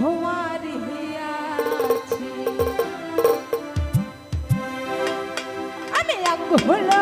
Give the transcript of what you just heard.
হওয়ার হইয়াছে আমি এক হলো